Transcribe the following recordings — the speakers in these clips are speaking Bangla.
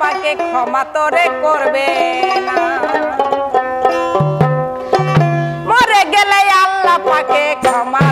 পাকে ক্ষমা তরে করবে না। মরে গেলে আল্লাহ পাকে ক্ষমা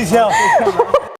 一녕 히.